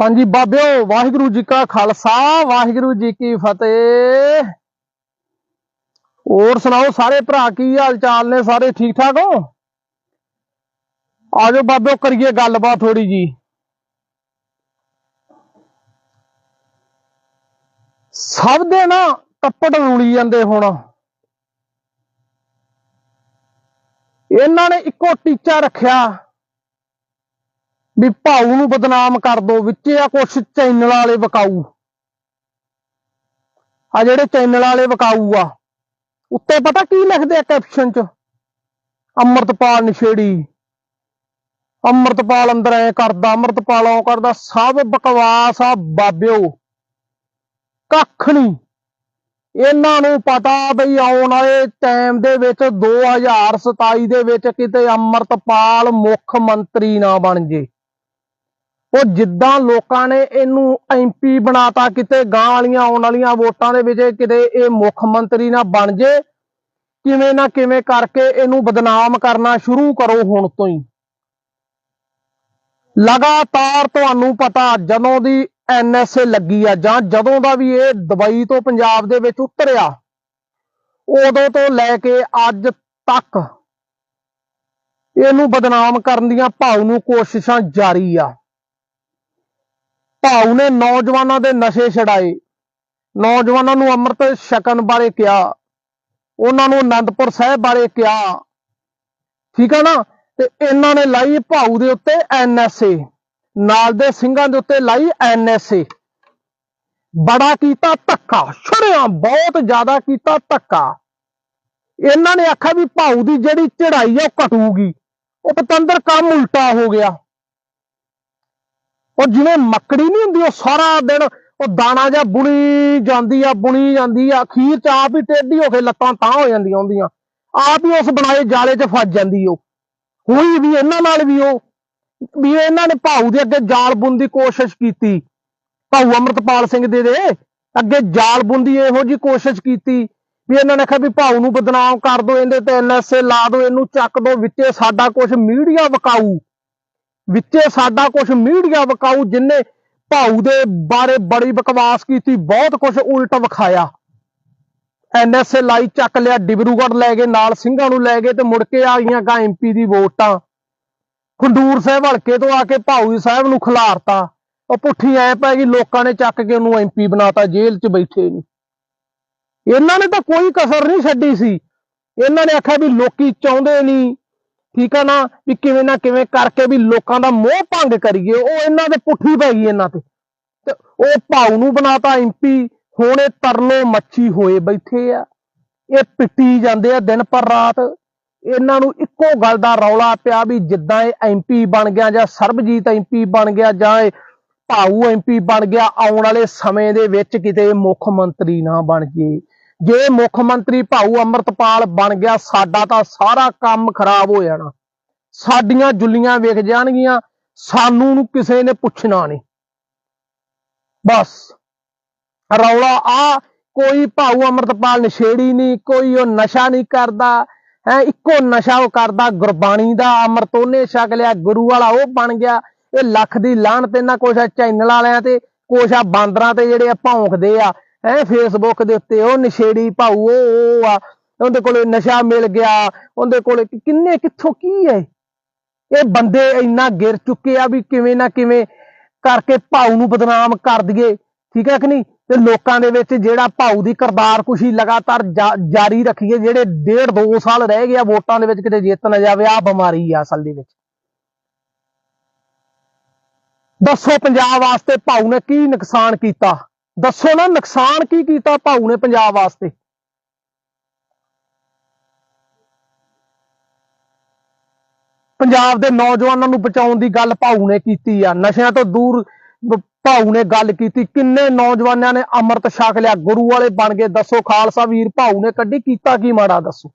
ਹਾਂਜੀ ਬਾਬਿਓ, ਵਾਹਿਗੁਰੂ ਜੀ ਕਾ ਖਾਲਸਾ, ਵਾਹਿਗੁਰੂ ਜੀ ਕੀ ਫਤਿਹ। ਹੋਰ ਸੁਣਾਓ ਸਾਰੇ ਭਰਾ, ਕੀ ਹਾਲ ਚਾਲ ਨੇ? ਸਾਰੇ ਠੀਕ ਠਾਕ ਹੋ? ਆਜੋ ਬਾਬਿਓ, ਕਰੀਏ ਗੱਲਬਾਤ ਥੋੜੀ ਜੀ। ਸਭ ਦੇ ਨਾ ਕੱਪੜ ਰੂਲੀ ਜਾਂਦੇ ਹੁਣ। ਇਹਨਾਂ ਨੇ ਇੱਕੋ ਟੀਚਾ ਰੱਖਿਆ। ਵੀ ਭਾਊ ਨੂੰ ਬਦਨਾਮ ਕਰ ਦੋ, ਵਿੱਚ ਆ ਕੁਛ ਚੈਨਲ ਵਾਲੇ ਵਿਕਾਊ। ਆ ਜਿਹੜੇ ਚੈਨਲ ਵਾਲੇ ਵਕਾਊ ਆ, ਉੱਤੇ ਪਤਾ ਕੀ ਲਿਖਦੇ ਆ ਕੈਪਸ਼ਨ ਚ? ਅੰਮ੍ਰਿਤਪਾਲ ਨਸ਼ੇੜੀ। ਅੰਮ੍ਰਿਤਪਾਲ ਅੰਦਰ ਐ ਕਰਦਾ, ਅੰਮ੍ਰਿਤਪਾਲ ਉਹ ਕਰਦਾ, ਸਭ ਬਕਵਾਸ ਆ ਬਾਬਿਓ। ਕੱਖ ਨਹੀਂ ਇਹਨਾਂ ਨੂੰ ਪਤਾ ਬਈ ਆਉਣ ਵਾਲੇ ਟਾਈਮ ਦੇ ਵਿੱਚ 2027 ਦੇ ਵਿੱਚ ਕਿਤੇ ਅੰਮ੍ਰਿਤਪਾਲ ਮੁੱਖ ਮੰਤਰੀ ਨਾ ਬਣ ਜੇ। ਉਹ ਜਿੱਦਾਂ ਲੋਕਾਂ ਨੇ ਇਹਨੂੰ ਐਮਪੀ ਬਣਾਤਾ, ਕਿਤੇ ਗਾਂ ਵਾਲੀਆਂ ਆਉਣ ਵਾਲੀਆਂ ਵੋਟਾਂ ਦੇ ਵਿੱਚ ਕਿਤੇ ਇਹ ਮੁੱਖ ਮੰਤਰੀ ਨਾ ਬਣ ਜੇ, ਕਿਵੇਂ ਨਾ ਕਿਵੇਂ ਕਰਕੇ ਇਹਨੂੰ ਬਦਨਾਮ ਕਰਨਾ ਸ਼ੁਰੂ ਕਰੋ ਹੁਣ ਤੋਂ ਹੀ। ਲਗਾਤਾਰ ਤੁਹਾਨੂੰ ਪਤਾ ਜਦੋਂ ਦੀ ਐਨਐਸਏ ਲੱਗੀ ਆ, ਜਾਂ ਜਦੋਂ ਦਾ ਵੀ ਇਹ ਦੁਬਈ ਤੋਂ ਪੰਜਾਬ ਦੇ ਵਿੱਚ ਉਤਰਿਆ, ਉਦੋਂ ਤੋਂ ਲੈ ਕੇ ਅੱਜ ਤੱਕ ਇਹਨੂੰ ਬਦਨਾਮ ਕਰਨ ਦੀਆਂ ਭਾਉ ਨੂੰ ਕੋਸ਼ਿਸ਼ਾਂ ਜਾਰੀ ਆ। ਭਾਉ ਨੇ ਨੌਜਵਾਨਾਂ ਦੇ ਨਸ਼ੇ ਛਡਾਏ। ਨੌਜਵਾਨਾਂ ਨੂੰ ਅੰਮ੍ਰਿਤ ਛਕਣ ਬਾਰੇ ਕਿਹਾ। ਉਹਨਾਂ ਨੂੰ ਅਨੰਦਪੁਰ ਸਾਹਿਬ ਬਾਰੇ ਕਿਹਾ। ਠੀਕ ਹੈ ਨਾ? ਤੇ ਇਹਨਾਂ ਨੇ ਲਾਈ ਭਾਊ ਦੇ ਉੱਤੇ ਐਨਐਸਏ ਨਾਲ ਦੇ ਸਿੰਘਾਂ ਦੇ ਉੱਤੇ ਲਾਈ ਐਨਐਸਏ ਬੜਾ ਕੀਤਾ ਧੱਕਾ। ਛੜਿਆ, ਬਹੁਤ ਜ਼ਿਆਦਾ ਕੀਤਾ ਧੱਕਾ। ਇਹਨਾਂ ਨੇ ਆਖਿਆ ਵੀ ਭਾਊ ਦੀ ਜਿਹੜੀ ਚੜਾਈ ਆ, ਉਹ ਘਟੂਗੀ। ਉਹ ਪਤੰਦਰ ਕੰਮ ਉਲਟਾ ਹੋ ਗਿਆ। ਉਹ ਜਿਵੇਂ ਮੱਕੜੀ ਨਹੀਂ ਹੁੰਦੀ, ਉਹ ਸਾਰਾ ਦਿਨ ਉਹ ਦਾਣਾ ਜਾਂ ਬੁਣੀ ਜਾਂਦੀ ਆ, ਬੁਣੀ ਜਾਂਦੀ ਆ, ਅਖੀਰ ਚ ਆਪ ਹੀ ਟੇਢੀ ਹੋ ਕੇ ਲੱਤਾਂ ਤਾਂ ਹੋ ਜਾਂਦੀਆਂ ਹੁੰਦੀਆਂ। ਆਪ ਹੀ ਉਸ ਬਣਾਏ ਜਾਲੇ 'ਚ ਫਸ ਜਾਂਦੀ ਉਹ। ਹੋਈ ਵੀ ਇਹਨਾਂ ਨਾਲ ਵੀ ਉਹ, ਵੀ ਇਹਨਾਂ ਨੇ ਭਾਊ ਦੇ ਅੱਗੇ ਜਾਲ ਬੁਣ ਦੀ ਕੋਸ਼ਿਸ਼ ਕੀਤੀ। ਭਾਊ ਅਮਰਤਪਾਲ ਸਿੰਘ ਦੇ ਦੇ, ਅੱਗੇ ਜਾਲ ਬੁੰਦੀ ਇਹੋ ਜੀ ਕੋਸ਼ਿਸ਼ ਕੀਤੀ, ਵੀ ਇਹਨਾਂ ਨੇ ਕਿਹਾ ਵੀ ਭਾਊ ਨੂੰ ਬਦਨਾਮ ਕਰ ਦੋ, ਇਹਦੇ ਤੇ ਐਨਐਸਏ ਲਾ ਦੋ, ਇਹਨੂੰ ਚੱਕ ਦੋ, ਵਿੱਚੇ ਸਾਡਾ ਕੁਝ ਮੀਡੀਆ ਵਕਾਊ। ਵਿੱਚੇ ਸਾਡਾ ਕੁਝ ਮੀਡੀਆ ਵਿਕਾਊ ਜਿੰਨੇ ਭਾਊ ਦੇ ਬਾਰੇ ਬੜੀ ਬਕਵਾਸ ਕੀਤੀ, ਬਹੁਤ ਕੁਝ ਉਲਟ ਵਿਖਾਇਆ। ਐਨਐਸਏ ਲਾਈ ਚੱਕ ਲਿਆ, ਡਿਬਰੂਗੜ੍ਹ ਲੈ ਗਏ, ਨਾਲ ਸਿੰਘਾਂ ਨੂੰ ਲੈ ਗਏ ਤੇ ਮੁੜ ਕੇ ਆ ਗਈਆਂ ਗਾ ਐਮਪੀ ਦੀ ਵੋਟਾਂ। ਖੰਡੂਰ ਸਾਹਿਬ ਹਲਕੇ ਤੋਂ ਆ ਕੇ ਭਾਊ ਸਾਹਿਬ ਨੂੰ ਖਿਲਾਰਤਾ। ਉਹ ਪੁੱਠੀ ਐ ਪੈ ਗਈ, ਲੋਕਾਂ ਨੇ ਚੱਕ ਕੇ ਉਹਨੂੰ ਐਮਪੀ ਬਣਾਤਾ, ਜੇਲ੍ਹ 'ਚ ਬੈਠੇ ਨੂੰ। ਇਹਨਾਂ ਨੇ ਤਾਂ ਕੋਈ ਕਸਰ ਨਹੀਂ ਛੱਡੀ ਸੀ। ਇਹਨਾਂ ਨੇ ਆਖਿਆ ਵੀ ਲੋਕੀ ਚਾਹੁੰਦੇ ਨਹੀਂ। ਠੀਕ ਆ ਨਾ? ਵੀ ਕਿਵੇਂ ਨਾ ਕਿਵੇਂ ਕਰਕੇ ਵੀ ਲੋਕਾਂ ਦਾ ਮੋਹ ਭੰਗ ਕਰੀਏ, ਉਹ ਇਹਨਾਂ ਦੇ ਪੁੱਠੀ ਪੈ ਗਈ ਇਹਨਾਂ ਤੇ। ਤੇ ਉਹ ਭਾਊ ਨੂੰ ਬਣਾਤਾ ਐਮਪੀ ਹੁਣ ਇਹ ਤਰਲੋ ਮੱਛੀ ਹੋਏ ਬੈਠੇ ਆ। ਇਹ ਪਿੱਟੀ ਜਾਂਦੇ ਆ ਦਿਨ ਪਰ ਰਾਤ। ਇਹਨਾਂ ਨੂੰ ਇੱਕੋ ਗੱਲ ਦਾ ਰੌਲਾ ਪਿਆ ਵੀ ਜਿੱਦਾਂ ਇਹ ਐਮਪੀ ਬਣ ਗਿਆ ਜਾਂ ਸਰਬਜੀਤ ਐਮਪੀ ਬਣ ਗਿਆ ਜਾਂ ਇਹ ਭਾਊ ਐਮਪੀ ਬਣ ਗਿਆ, ਆਉਣ ਵਾਲੇ ਸਮੇਂ ਦੇ ਵਿੱਚ ਕਿਤੇ ਮੁੱਖ ਮੰਤਰੀ ਨਾ ਬਣ ਜੇ ਜੇ ਮੁੱਖ ਮੰਤਰੀ ਭਾਊ ਅਮਰਤਪਾਲ ਬਣ ਗਿਆ, ਸਾਡਾ ਤਾਂ ਸਾਰਾ ਕੰਮ ਖਰਾਬ ਹੋ ਜਾਣਾ। ਸਾਡੀਆਂ ਜੁੱਲੀਆਂ ਵਿਕ ਜਾਣਗੀਆਂ, ਸਾਨੂੰ ਨੂੰ ਕਿਸੇ ਨੇ ਪੁੱਛਣਾ ਨਹੀਂ। ਬਸ। ਰੌਲਾ ਆ, ਕੋਈ ਭਾਊ ਅਮਰਤਪਾਲ ਨਸ਼ੇੜੀ ਨਹੀਂ, ਕੋਈ ਉਹ ਨਸ਼ਾ ਨਹੀਂ ਕਰਦਾ। ਹੈ, ਇੱਕੋ ਨਸ਼ਾ ਉਹ ਕਰਦਾ, ਗੁਰਬਾਣੀ ਦਾ ਅੰਮ੍ਰਿਤ ਉਹਨੇ ਛਕ ਲਿਆ, ਗੁਰੂ ਵਾਲਾ ਉਹ ਬਣ ਗਿਆ। ਇਹ ਲੱਖ ਦੀ ਲਾਹਣ ਤੇ ਨਾ ਕੁਛ ਚੈਨਲ ਵਾਲਿਆਂ ਤੇ ਕੁਛ ਆ ਬਾਂਦਰਾਂ ਤੇ ਜਿਹੜੇ ਆ ਭੌਂਕਦੇ ਆ। ਐ ਫੇਸਬੁੱਕ ਦੇ ਉੱਤੇ, ਉਹ ਨਸ਼ੇੜੀ ਭਾਊ, ਉਹ ਆ। ਉਹਦੇ ਕੋਲੇ ਨਸ਼ਾ ਮਿਲ ਗਿਆ। ਉਹਦੇ ਕੋਲੇ ਕਿੰਨੇ, ਕਿੱਥੋਂ ਕੀ ਹੈ? ਇਹ ਬੰਦੇ ਇੰਨਾ ਗਿਰ ਚੁੱਕੇ ਆ ਵੀ ਕਿਵੇਂ ਨਾ ਕਿਵੇਂ ਕਰਕੇ ਭਾਊ ਨੂੰ ਬਦਨਾਮ ਕਰ ਦਈਏ। ਠੀਕ ਹੈ ਕਿ ਨਹੀਂ? ਤੇ ਲੋਕਾਂ ਦੇ ਵਿੱਚ ਜਿਹੜਾ ਭਾਊ ਦੀ ਕਰਤਾਰ ਕੁਸ਼ੀ ਲਗਾਤਾਰ ਜਾ- ਜਾਰੀ ਰੱਖੀਏ, ਜਿਹੜੇ ਡੇਢ ਦੋ ਸਾਲ ਰਹਿ ਗਿਆ ਵੋਟਾਂ ਦੇ ਵਿੱਚ, ਕਿਤੇ ਜਿੱਤ ਨਾ ਜਾਵੇ ਆ ਬਿਮਾਰੀ ਆ ਅਸਲ ਦੇ ਵਿੱਚ। ਦੱਸੋ ਪੰਜਾਬ ਵਾਸਤੇ ਭਾਊ ਨੇ ਕੀ ਨੁਕਸਾਨ ਕੀਤਾ? ਦੱਸੋ ਨਾ ਨੁਕਸਾਨ ਕੀ ਕੀਤਾ ਭਾਊ ਨੇ ਪੰਜਾਬ ਵਾਸਤੇ? ਪੰਜਾਬ ਦੇ ਨੌਜਵਾਨਾਂ ਨੂੰ ਬਚਾਉਣ ਦੀ ਗੱਲ ਭਾਊ ਨੇ ਕੀਤੀ ਆ। ਨਸ਼ਿਆਂ ਤੋਂ ਦੂਰ ਭਾਊ ਨੇ ਗੱਲ ਕੀਤੀ। ਕਿੰਨੇ ਨੌਜਵਾਨਾਂ ਨੇ ਅੰਮ੍ਰਿਤ ਛਕ ਲਿਆ? ਗੁਰੂ ਵਾਲੇ ਬਣ ਗਏ। ਦੱਸੋ ਖਾਲਸਾ ਵੀਰ ਭਾਊ ਨੇ ਕੱਢੀ? ਕੀਤਾ ਕੀ ਮਾੜਾ? ਦੱਸੋ।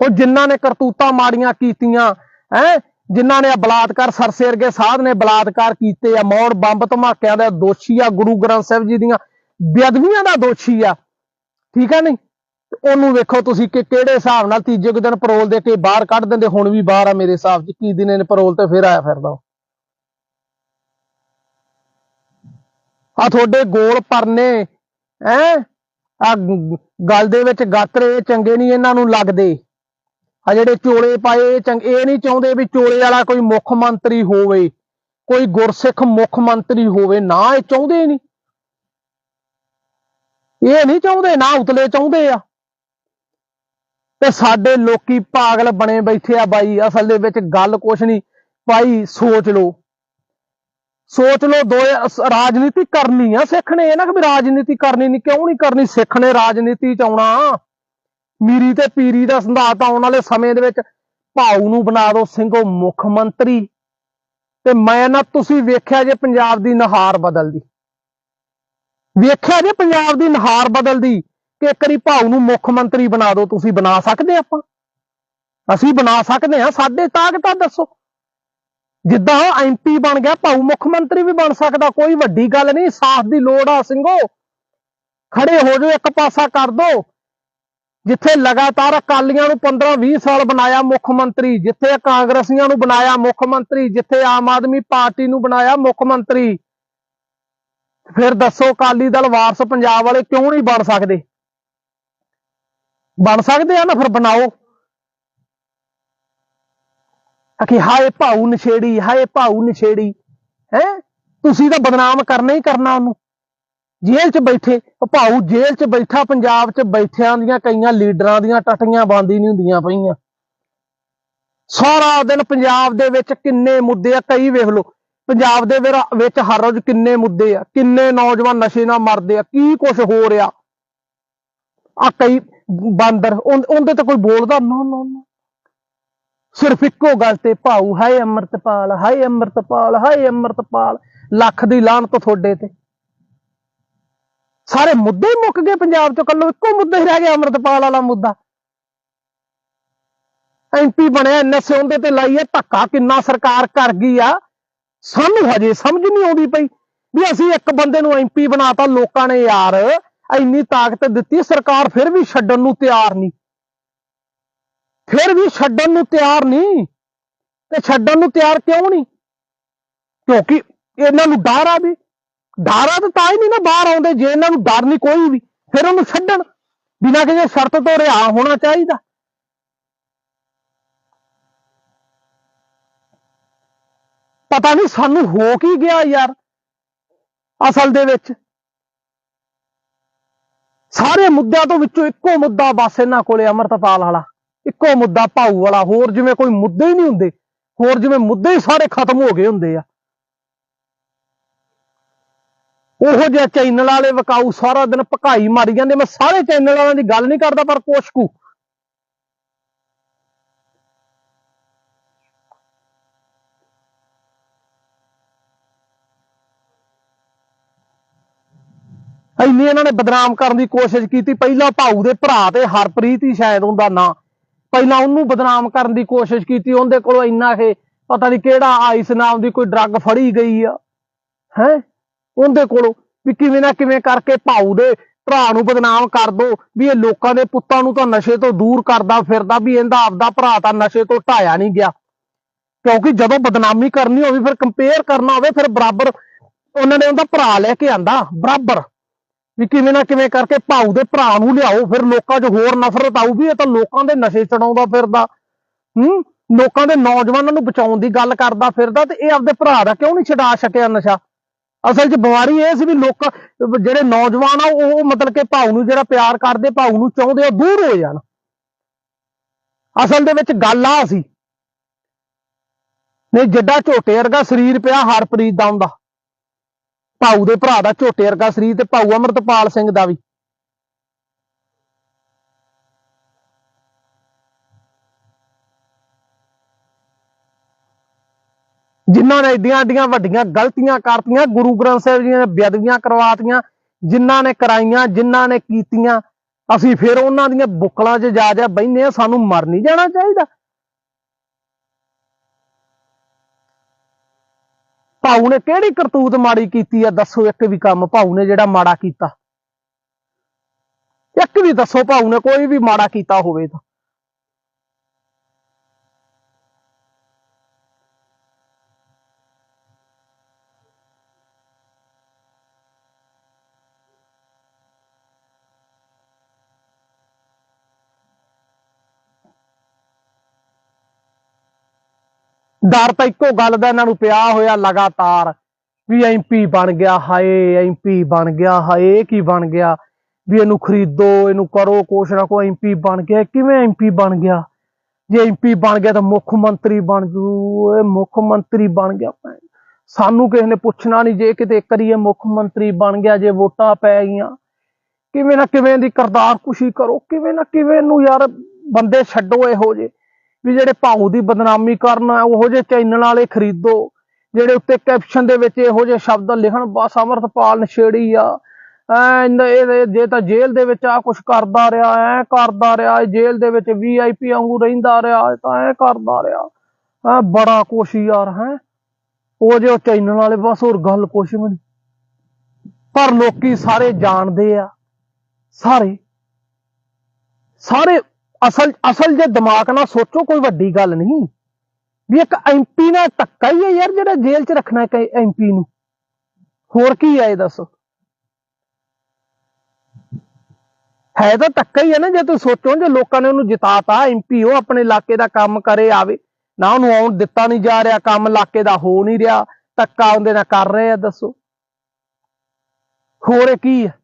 ਉਹ ਜਿਨ੍ਹਾਂ ਨੇ ਕਰਤੂਤਾਂ ਮਾੜੀਆਂ ਕੀਤੀਆਂ, ਹੈ? ਜਿਨ੍ਹਾਂ ਨੇ ਬਲਾਤਕਾਰ ਸਰਸੇ ਵਰਗੇ ਸਾਧ ਨੇ ਬਲਾਤਕਾਰ ਕੀਤੇ ਆ, ਮੌੜ ਬੰਬ ਧਮਾਕਿਆਂ ਦਾ ਦੋਸ਼ੀ ਆ, ਗੁਰੂ ਗ੍ਰੰਥ ਸਾਹਿਬ ਜੀ ਦੀਆਂ ਬੇਅਦਬੀਆਂ ਦਾ ਦੋਸ਼ੀ ਆ। ਠੀਕ ਆ ਨਹੀਂ? ਉਹਨੂੰ ਵੇਖੋ ਤੁਸੀਂ ਕਿ ਕਿਹੜੇ ਹਿਸਾਬ ਨਾਲ ਤੀਜੇ ਦਿਨ ਪਰੋਲ ਦੇ ਕੇ ਬਾਹਰ ਕੱਢ ਦਿੰਦੇ, ਹੁਣ ਵੀ ਬਾਹਰ ਆ ਮੇਰੇ ਹਿਸਾਬ 'ਚ, ਕੀ ਦਿਨੇ ਨੇ ਪਰੋਲ ਤੇ ਫੇਰ ਆਇਆ ਫਿਰਦਾ ਆ ਤੁਹਾਡੇ ਗੋਲ ਪਰਨੇ ਐ ਆ ਗੱਲ ਦੇ ਵਿੱਚ ਗਾਤਰੇ ਚੰਗੇ ਨਹੀਂ ਇਹਨਾਂ ਨੂੰ ਲੱਗਦੇ। ਆ ਜਿਹੜੇ ਚੋਲੇ ਪਾਏ, ਚੰਗੇ, ਇਹ ਨਹੀਂ ਚਾਹੁੰਦੇ ਵੀ ਚੋਲੇ ਵਾਲਾ ਕੋਈ ਮੁੱਖ ਮੰਤਰੀ ਹੋਵੇ, ਕੋਈ ਗੁਰਸਿੱਖ ਮੁੱਖ ਮੰਤਰੀ ਹੋਵੇ, ਨਾ ਇਹ ਚਾਹੁੰਦੇ ਹੀ ਨਹੀਂ। ਇਹ ਨਹੀਂ ਚਾਹੁੰਦੇ, ਨਾ ਉਤਲੇ ਚਾਹੁੰਦੇ ਆ। ਤੇ ਸਾਡੇ ਲੋਕੀ ਪਾਗਲ ਬਣੇ ਬੈਠੇ ਆ ਬਾਈ, ਅਸਲ ਦੇ ਵਿੱਚ ਗੱਲ ਕੁਛ ਨਹੀਂ। ਭਾਈ, ਸੋਚ ਲਓ। ਸੋਚ ਲਓ, ਦੋ ਰਾਜਨੀਤੀ ਕਰਨੀ ਆ ਸਿੱਖ ਨੇ, ਇਹ ਨਾ ਕਿ ਰਾਜਨੀਤੀ ਕਰਨੀ ਨਹੀਂ, ਕਿਉਂ ਨਹੀਂ ਕਰਨੀ? ਸਿੱਖ ਨੇ ਰਾਜਨੀਤੀ ਚ ਆਉਣਾ। ਮੀਰੀ ਤੇ ਪੀਰੀ ਦਾ ਸੰਧਾਤ ਆਉਣ ਵਾਲੇ ਸਮੇਂ ਦੇ ਵਿੱਚ ਭਾਊ ਨੂੰ ਬਣਾ ਦਿਓ ਸਿੰਘੋ ਮੁੱਖ ਮੰਤਰੀ। ਤੇ ਮੈਂ ਨਾ ਤੁਸੀਂ ਵੇਖਿਆ ਜੇ ਪੰਜਾਬ ਦੀ ਨਹਾਰ ਬਦਲਦੀ। ਵੇਖਿਆ ਜੇ ਪੰਜਾਬ ਦੀ ਨਹਾਰ ਬਦਲਦੀ ਕਿ ਇੱਕ ਵਾਰੀ ਭਾਊ ਨੂੰ ਮੁੱਖ ਮੰਤਰੀ ਬਣਾ ਦਿਓ, ਤੁਸੀਂ ਬਣਾ ਸਕਦੇ ਆਪਾਂ? ਅਸੀਂ ਬਣਾ ਸਕਦੇ ਹਾਂ, ਸਾਡੇ ਤਾਕਤਾਂ ਦੱਸੋ। ਜਿੱਦਾਂ ਐਮਪੀ ਬਣ ਗਿਆ, ਭਾਊ ਮੁੱਖ ਮੰਤਰੀ ਵੀ ਬਣ ਸਕਦਾ, ਕੋਈ ਵੱਡੀ ਗੱਲ ਨਹੀਂ, ਸਾਥ ਦੀ ਲੋੜ ਆ ਸਿੰਘੋ। ਖੜੇ ਹੋ ਜਾਓ, ਇੱਕ ਪਾਸਾ ਕਰ ਦੋ ਜਿੱਥੇ ਲਗਾਤਾਰ ਅਕਾਲੀਆਂ ਨੂੰ 15-20 ਸਾਲ ਬਣਾਇਆ ਮੁੱਖ ਮੰਤਰੀ, ਜਿੱਥੇ ਕਾਂਗਰਸੀਆਂ ਨੂੰ ਬਣਾਇਆ ਮੁੱਖ ਮੰਤਰੀ, ਜਿੱਥੇ ਆਮ ਆਦਮੀ ਪਾਰਟੀ ਨੂੰ ਬਣਾਇਆ ਮੁੱਖ ਮੰਤਰੀ। ਫਿਰ ਦੱਸੋ ਅਕਾਲੀ ਦਲ ਵਾਰਸ ਪੰਜਾਬ ਵਾਲੇ ਕਿਉਂ ਨਹੀਂ ਬਣ ਸਕਦੇ? ਬਣ ਸਕਦੇ ਆ ਨਾ ਫਿਰ ਬਣਾਓ। ਅਖੀ ਹਾਏ ਭਾਊ ਨਛੇੜੀ, ਹਾਏ ਭਾਊ ਨਛੇੜੀ, ਹੈ? ਤੁਸੀਂ ਤਾਂ ਬਦਨਾਮ ਕਰਨਾ ਹੀ ਕਰਨਾ ਉਹਨੂੰ। ਜੇਲ੍ਹ 'ਚ ਬੈਠੇ। ਉਹ ਭਾਊ ਜੇਲ੍ਹ 'ਚ ਬੈਠਾ, ਪੰਜਾਬ 'ਚ ਬੈਠਿਆਂ ਦੀਆਂ ਕਈਆਂ ਲੀਡਰਾਂ ਦੀਆਂ ਟਟੀਆਂ ਬੰਦੀ ਨਹੀਂ ਹੁੰਦੀਆਂ ਪਈਆਂ। ਸਾਰਾ ਦਿਨ ਪੰਜਾਬ ਦੇ ਵਿੱਚ ਕਿੰਨੇ ਮੁੱਦੇ ਆ, ਕਈ ਵੇਖ ਲਓ। ਪੰਜਾਬ ਦੇ ਵਿੱਚ ਹਰ ਰੋਜ਼ ਕਿੰਨੇ ਮੁੱਦੇ ਆ, ਕਿੰਨੇ ਨੌਜਵਾਨ ਨਸ਼ੇ ਨਾਲ ਮਰਦੇ ਆ, ਕੀ ਕੁਝ ਹੋ ਰਿਹਾ। ਆ ਕਈ ਬਾਂਦਰ ਉਹਦੇ ਤੇ ਕੋਈ ਬੋਲਦਾ, ਨਾ ਨਾ ਨਾ। ਸਿਰਫ ਇੱਕੋ ਗੱਲ ਤੇ ਭਾਊ, ਹਾਏ ਅੰਮ੍ਰਿਤਪਾਲ ਹਾਏ ਅੰਮ੍ਰਿਤਪਾਲ ਹਾਏ ਅੰਮ੍ਰਿਤਪਾਲ। ਲੱਖ ਦੀ ਲਾਹਨਤ ਤੁਹਾਡੇ ਤੇ। ਸਾਰੇ ਮੁੱਦੇ ਹੀ ਮੁੱਕ ਗਏ ਪੰਜਾਬ ਚੋਂ ਕੱਲੋ ਇੱਕੋ ਮੁੱਦਾ ਹੀ ਰਹਿ ਗਿਆ ਅੰਮ੍ਰਿਤਪਾਲ ਵਾਲਾ ਮੁੱਦਾ। ਐਮਪੀ ਬਣਿਆ ਨਸ਼ੇ ਉਹਦੇ ਤੇ ਲਾਈਏ ਧੱਕਾ ਕਿੰਨਾ ਸਰਕਾਰ ਕਰ ਗਈ ਆ। ਸਾਨੂੰ ਹਜੇ ਸਮਝ ਨਹੀਂ ਆਉਂਦੀ ਪਈ ਵੀ ਅਸੀਂ ਇੱਕ ਬੰਦੇ ਨੂੰ ਐਮਪੀ ਬਣਾਤਾ, ਲੋਕਾਂ ਨੇ ਯਾਰ ਇੰਨੀ ਤਾਕਤ ਦਿੱਤੀ, ਸਰਕਾਰ ਫਿਰ ਵੀ ਛੱਡਣ ਨੂੰ ਤਿਆਰ ਨਹੀਂ। ਫਿਰ ਵੀ ਛੱਡਣ ਨੂੰ ਤਿਆਰ ਨਹੀਂ। ਤੇ ਛੱਡਣ ਨੂੰ ਤਿਆਰ ਕਿਉਂ ਨਹੀਂ? ਕਿਉਂਕਿ ਇਹਨਾਂ ਨੂੰ ਡਰ ਆ ਵੀ ਡਰ ਤਾਂ ਤਾਂ ਹੀ ਨਹੀਂ ਨਾ ਬਾਹਰ ਆਉਂਦੇ, ਜੇ ਇਹਨਾਂ ਨੂੰ ਡਰ ਨਹੀਂ ਕੋਈ ਵੀ, ਫਿਰ ਉਹਨੂੰ ਛੱਡਣ। ਬਿਨਾਂ ਕਿਸੇ ਸ਼ਰਤ ਤੋਂ ਰਿਹਾ ਹੋਣਾ ਚਾਹੀਦਾ। ਪਤਾ ਨਹੀਂ ਸਾਨੂੰ ਹੋ ਕੀ ਗਿਆ ਯਾਰ, ਅਸਲ ਦੇ ਵਿੱਚ। ਸਾਰੇ ਮੁੱਦਿਆਂ ਤੋਂ ਵਿੱਚੋਂ ਇੱਕੋ ਮੁੱਦਾ ਬਸ ਇਹਨਾਂ ਕੋਲੇ, ਅਮਰਤਪਾਲ ਵਾਲਾ। ਇੱਕੋ ਮੁੱਦਾ ਭਾਊ ਵਾਲਾ। ਹੋਰ ਜਿਵੇਂ ਕੋਈ ਮੁੱਦੇ ਹੀ ਨਹੀਂ ਹੁੰਦੇ, ਹੋਰ ਜਿਵੇਂ ਮੁੱਦੇ ਹੀ ਸਾਰੇ ਖਤਮ ਹੋ ਗਏ ਹੁੰਦੇ ਆ। ਉਹੋ ਜਿਹਾ ਚੈਨਲ ਵਾਲੇ ਵਿਕਾਊ ਸਾਰਾ ਦਿਨ ਭਕਾਈ ਮਾਰੀ ਜਾਂਦੇ। ਮੈਂ ਸਾਰੇ ਚੈਨਲ ਵਾਲਿਆਂ ਦੀ ਗੱਲ ਨਹੀਂ ਕਰਦਾ ਪਰ ਕੁਛ ਕੁ। ਇੰਨੀ ਇਹਨਾਂ ਨੇ ਬਦਨਾਮ ਕਰਨ ਦੀ ਕੋਸ਼ਿਸ਼ ਕੀਤੀ। ਪਹਿਲਾਂ ਭਾਊ ਦੇ ਭਰਾ ਤੇ ਹਰਪ੍ਰੀਤ ਹੀ ਸ਼ਾਇਦ ਉਹਦਾ ਨਾਂ। ਪਹਿਲਾਂ ਉਹਨੂੰ ਬਦਨਾਮ ਕਰਨ ਦੀ ਕੋਸ਼ਿਸ਼ ਕੀਤੀ। ਉਹਦੇ ਕੋਲੋਂ ਇੰਨਾ ਇਹ ਪਤਾ ਨਹੀਂ ਕਿਹੜਾ ਆਈਸ ਨਾਮ ਦੀ ਕੋਈ ਡਰੱਗ ਫੜੀ ਗਈ ਆ। ਹੈ? ਉਹਦੇ ਕੋਲੋਂ ਵੀ ਕਿਵੇਂ ਨਾ ਕਿਵੇਂ ਕਰਕੇ ਭਾਊ ਦੇ, ਭਰਾ ਨੂੰ ਬਦਨਾਮ ਕਰ ਦੋ, ਵੀ ਇਹ ਲੋਕਾਂ ਦੇ ਪੁੱਤਾਂ ਨੂੰ ਤਾਂ ਨਸ਼ੇ ਤੋਂ ਦੂਰ ਕਰਦਾ ਫਿਰਦਾ, ਵੀ ਇਹਦਾ ਆਪਦਾ ਭਰਾ ਤਾਂ ਨਸ਼ੇ ਤੋਂ ਢਾਇਆ ਨਹੀਂ ਗਿਆ। ਕਿਉਂਕਿ ਜਦੋਂ ਬਦਨਾਮੀ ਕਰਨੀ ਹੋਵੇ, ਫਿਰ ਕੰਪੇਅਰ ਕਰਨਾ ਹੋਵੇ, ਫਿਰ ਬਰਾਬਰ ਉਹਨਾਂ ਨੇ ਉਹਦਾ ਭਰਾ ਲੈ ਕੇ ਆਂਦਾ, ਬਰਾਬਰ। ਵੀ ਕਿਵੇਂ ਨਾ ਕਿਵੇਂ ਕਰਕੇ ਭਾਊ ਦੇ ਭਰਾ ਨੂੰ ਲਿਆਓ, ਫਿਰ ਲੋਕਾਂ 'ਚ ਹੋਰ ਨਫ਼ਰਤ ਆਊ, ਵੀ ਇਹ ਤਾਂ ਲੋਕਾਂ ਦੇ ਨਸ਼ੇ ਚੜਾਉਂਦਾ ਫਿਰਦਾ। ਹੂੰ? ਲੋਕਾਂ ਦੇ ਨੌਜਵਾਨਾਂ ਨੂੰ ਬਚਾਉਣ ਦੀ ਗੱਲ ਕਰਦਾ ਫਿਰਦਾ, ਤੇ ਇਹ ਆਪਦੇ ਭਰਾ ਦਾ ਕਿਉਂ ਨਹੀਂ ਛਡਾ ਸਕਿਆ ਨਸ਼ਾ? ਅਸਲ 'ਚ ਬਿਮਾਰੀ ਇਹ ਸੀ ਵੀ ਲੋਕ, ਜਿਹੜੇ ਨੌਜਵਾਨ ਆ, ਉਹ ਮਤਲਬ ਕਿ ਭਾਊ ਨੂੰ ਜਿਹੜਾ ਪਿਆਰ ਕਰਦੇ ਭਾਊ ਨੂੰ ਚਾਹੁੰਦੇ ਆ ਦੂਰ ਹੋ ਜਾਣ। ਅਸਲ ਦੇ ਵਿੱਚ ਗੱਲ ਆ ਸੀ। ਨਹੀਂ, ਜਿੱਡਾ ਝੋਟੇ ਵਰਗਾ ਸਰੀਰ ਪਿਆ ਹਰਪ੍ਰੀਤ ਦਾ ਹੁੰਦਾ। ਭਾਊ ਦੇ ਭਰਾ ਦਾ ਝੋਟੇ ਵਰਗਾ ਸਰੀਰ ਤੇ ਭਾਊ ਅਮਰਤਪਾਲ ਸਿੰਘ ਦਾ ਵੀ। ਜਿਨ੍ਹਾਂ ਨੇ ਏਡੀਆਂ ਏਡੀਆਂ ਵੱਡੀਆਂ ਗਲਤੀਆਂ ਕਰਤੀਆਂ, ਗੁਰੂ ਗ੍ਰੰਥ ਸਾਹਿਬ ਜੀ ਨੇ ਬੇਅਦਬੀਆਂ ਕਰਵਾਤੀਆਂ, ਜਿਨ੍ਹਾਂ ਨੇ ਕਰਾਈਆਂ, ਜਿਨ੍ਹਾਂ ਨੇ ਕੀਤੀਆਂ, ਅਸੀਂ ਫਿਰ ਉਹਨਾਂ ਦੀਆਂ ਬੁੱਕਲਾਂ 'ਚ ਜਾ ਜਾ ਬੈਠਨੇ ਆ ਸਾਨੂੰ ਮਰ ਨਹੀਂ ਜਾਣਾ ਚਾਹੀਦਾ। ਭਾਊ ਨੇ ਕਿਹੜੀ ਕਰਤੂਤ ਮਾੜੀ ਕੀਤੀ ਆ? ਦੱਸੋ ਇੱਕ ਵੀ ਕੰਮ ਭਾਊ ਨੇ ਜਿਹੜਾ ਮਾੜਾ ਕੀਤਾ। ਇੱਕ ਵੀ ਦੱਸੋ ਭਾਊ ਨੇ ਕੋਈ ਵੀ ਮਾੜਾ ਕੀਤਾ ਹੋਵੇ ਤਾਂ। ਡਰ ਤਾਂ ਇੱਕੋ ਗੱਲ ਦਾ ਇਹਨਾਂ ਨੂੰ ਪਿਆ ਹੋਇਆ ਲਗਾਤਾਰ ਵੀ ਐਮਪੀ ਬਣ ਗਿਆ, ਹਾਏ ਐਮਪੀ ਬਣ ਗਿਆ, ਹਾਏ ਕੀ ਬਣ ਗਿਆ? ਵੀ ਇਹਨੂੰ ਖਰੀਦੋ, ਇਹਨੂੰ ਕਰੋ ਕੁਛ ਨਾ ਕੋਈ ਐਮਪੀ ਬਣ ਗਿਆ, ਇਹ ਕਿਵੇਂ ਐਮਪੀ ਬਣ ਗਿਆ? ਜੇ ਐਮਪੀ ਬਣ ਗਿਆ ਤਾਂ ਮੁੱਖ ਮੰਤਰੀ ਬਣ ਜੂ, ਇਹ ਮੁੱਖ ਮੰਤਰੀ ਬਣ ਗਿਆ ਸਾਨੂੰ ਕਿਸੇ ਨੇ ਪੁੱਛਣਾ ਨਹੀਂ ਜੇ ਕਿਤੇ ਕਰੀਏ ਮੁੱਖ ਮੰਤਰੀ ਬਣ ਗਿਆ, ਜੇ ਵੋਟਾਂ ਪੈ ਗਈਆਂ। ਕਿਵੇਂ ਨਾ ਕਿਵੇਂ ਦੀ ਕਰਦਾਰ ਕੁਸ਼ੀ ਕਰੋ, ਕਿਵੇਂ ਨਾ ਕਿਵੇਂ ਨੂੰ ਯਾਰ ਬੰਦੇ ਛੱਡੋ ਇਹੋ ਜੇ ਵੀ ਜਿਹੜੇ ਭਾਊ ਦੀ ਬਦਨਾਮੀ ਕਰਨ ਆ, ਉਹੋ ਜੇ ਚੈਨਲ ਵਾਲੇ ਖਰੀਦੋ, ਜਿਹੜੇ ਉੱਤੇ ਕੈਪਸ਼ਨ ਦੇ ਵਿੱਚ ਇਹੋ ਜਿਹੇ ਸ਼ਬਦ ਲਿਖਣ, ਬਸ ਅਮਰਤਪਾਲ ਨਸ਼ੇੜੀ ਆ। ਐ ਇਹ ਜੇ ਤਾਂ ਜੇਲ੍ਹ ਦੇ ਵਿੱਚ ਆ ਕੁਛ ਕਰਦਾ ਰਿਹਾ, ਐ ਕਰਦਾ ਰਿਹਾ ਜੇਲ੍ਹ ਦੇ ਵਿੱਚ ਵੀਆਈਪੀ ਵਾਂਗੂ ਰਹਿੰਦਾ ਰਿਹਾ ਤਾਂ ਐ ਕਰਦਾ ਰਿਹਾ। ਐ ਬੜਾ ਕੁਛ ਯਾਰ, ਹੈ। ਉਹ ਜੇ ਉਹ ਚੈਨਲ ਵਾਲੇ, ਬਸ ਹੋਰ ਗੱਲ ਕੁਛ ਵੀ ਨਹੀਂ। ਪਰ ਲੋਕੀ ਸਾਰੇ ਜਾਣਦੇ ਆ, ਸਾਰੇ ਸਾਰੇ ਅਸਲ ਅਸਲ ਜੇ ਦਿਮਾਗ ਨਾਲ ਸੋਚੋ, ਕੋਈ ਵੱਡੀ ਗੱਲ ਨਹੀਂ। ਵੀ ਇੱਕ ਐਮਪੀ ਨਾਲ ਧੱਕਾ ਹੀ ਹੈ ਯਾਰ, ਜਿਹੜਾ ਜੇਲ੍ਹ 'ਚ ਰੱਖਣਾ ਇੱਕ ਐਮਪੀ ਨੂੰ। ਹੋਰ ਕੀ ਹੈ ਇਹ ਦੱਸੋ? ਹੈ ਤਾਂ ਧੱਕਾ ਹੀ ਹੈ ਨਾ, ਜੇ ਤੁਸੀਂ ਸੋਚੋ, ਜੇ ਲੋਕਾਂ ਨੇ ਉਹਨੂੰ ਜਿਤਾਤਾ ਐਮਪੀ ਉਹ ਆਪਣੇ ਇਲਾਕੇ ਦਾ ਕੰਮ ਕਰੇ ਆਵੇ। ਨਾ ਉਹਨੂੰ ਆਉਣ ਦਿੱਤਾ ਨਹੀਂ ਜਾ ਰਿਹਾ, ਕੰਮ ਇਲਾਕੇ ਦਾ ਹੋ ਨਹੀਂ ਰਿਹਾ। ਧੱਕਾ ਉਹਦੇ ਨਾਲ ਕਰ ਰਹੇ ਆ, ਦੱਸੋ। ਹੋਰ ਕੀ ਹੈ?